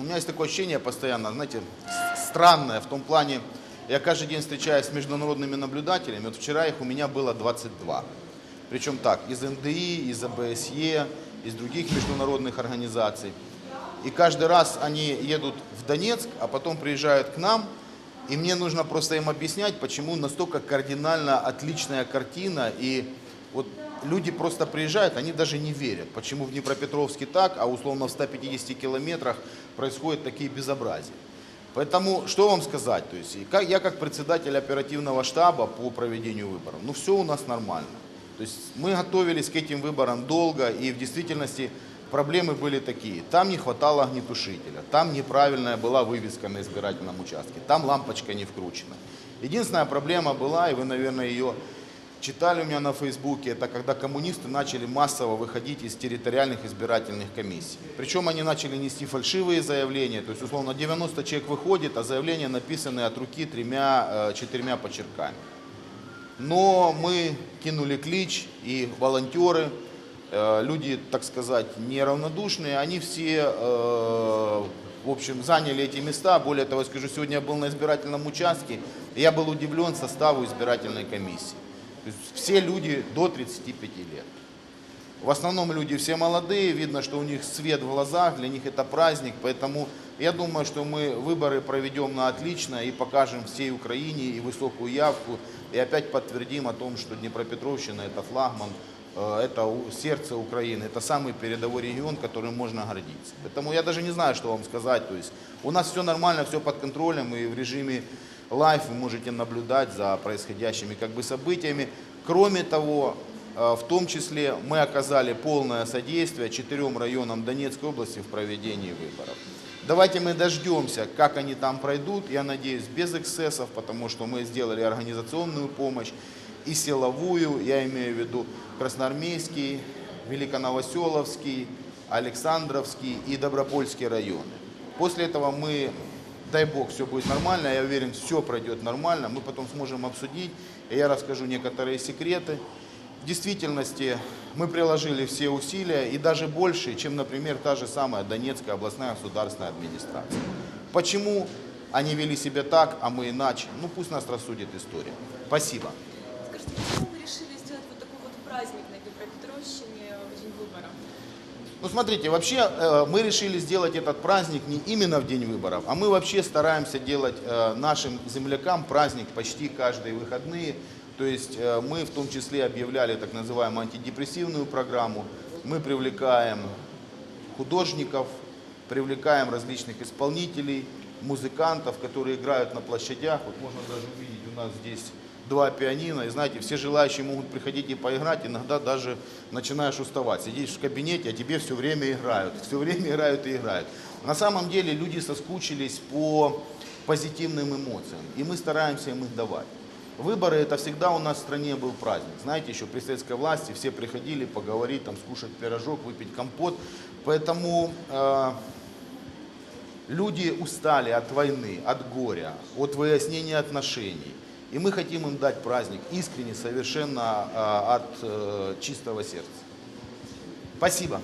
У меня есть такое ощущение постоянно, знаете, странное в том плане, я каждый день встречаюсь с международными наблюдателями. Вот вчера их у меня было 22. Причем так, из НДИ, из АБСЕ, из других международных организаций. И каждый раз они едут в Донецк, а потом приезжают к нам, и мне нужно просто им объяснять, почему настолько кардинально отличная картина. И вот люди просто приезжают, они даже не верят, почему в Днепропетровске так, а условно в 150 километрах происходят такие безобразия. Поэтому что вам сказать? То есть, я как председатель оперативного штаба по проведению выборов, ну все у нас нормально. То есть мы готовились к этим выборам долго, и в действительности проблемы были такие. Там не хватало огнетушителя, там неправильная была вывеска на избирательном участке, там лампочка не вкручена. Единственная проблема была, и вы, наверное, ее читали у меня на Фейсбуке, это когда коммунисты начали массово выходить из территориальных избирательных комиссий. Причем они начали нести фальшивые заявления, то есть условно 90 человек выходит, а заявления написаны от руки тремя-четырьмя почерками. Но мы кинули клич, и волонтеры, э, люди, так сказать, неравнодушные, они все, э, в общем, заняли эти места. Более того, скажу, сегодня я был на избирательном участке, и я был удивлен составу избирательной комиссии. То есть все люди до 35 лет. В основном люди все молодые, видно, что у них свет в глазах, для них это праздник, поэтому я думаю, что мы выборы проведем на отлично и покажем всей Украине и высокую явку, и опять подтвердим о том, что Днепропетровщина это флагман, э, это сердце Украины, это самый передовой регион, которым можно гордиться. Поэтому я даже не знаю, что вам сказать, то есть у нас все нормально, все под контролем, и в режиме лайв вы можете наблюдать за происходящими как бы событиями. Кроме того, Э, В том числе мы оказали полное содействие четырем районам Донецкой области в проведении выборов. Давайте мы дождемся, как они там пройдут. Я надеюсь, без эксцессов, потому что мы сделали организационную помощь и силовую, я имею в виду Красноармейский, Великоновоселовский, Александровский и Добропольский районы. После этого мы дай бог, все будет нормально, я уверен, все пройдет нормально, мы потом сможем обсудить, и я расскажу некоторые секреты. В действительности мы приложили все усилия, и даже больше, чем, например, та же самая Донецкая областная государственная администрация. Почему они вели себя так, а мы иначе? Ну, пусть нас рассудит история. Спасибо. Скажите, почему вы решили сделать вот такой вот праздник на Днепропетровщине в день выборов? Ну, смотрите, вообще э, мы решили сделать этот праздник не именно в день выборов, а мы вообще стараемся делать э, нашим землякам праздник почти каждые выходные. То есть э, мы в том числе объявляли так называемую антидепрессивную программу. Мы привлекаем художников, привлекаем различных исполнителей, музыкантов, которые играют на площадях. Вот можно даже увидеть, у нас здесь два пианино. И знаете, все желающие могут приходить и поиграть. Иногда даже начинаешь уставать. Сидишь в кабинете, а тебе все время играют. Все время играют и играют. На самом деле люди соскучились по позитивным эмоциям. И мы стараемся им их давать. Выборы это всегда у нас в стране был праздник. Знаете, еще при советской власти все приходили поговорить, там, скушать пирожок, выпить компот. Поэтому э, люди устали от войны, от горя, от выяснения отношений. И мы хотим им дать праздник искренне, совершенно э, от э, чистого сердца. Спасибо.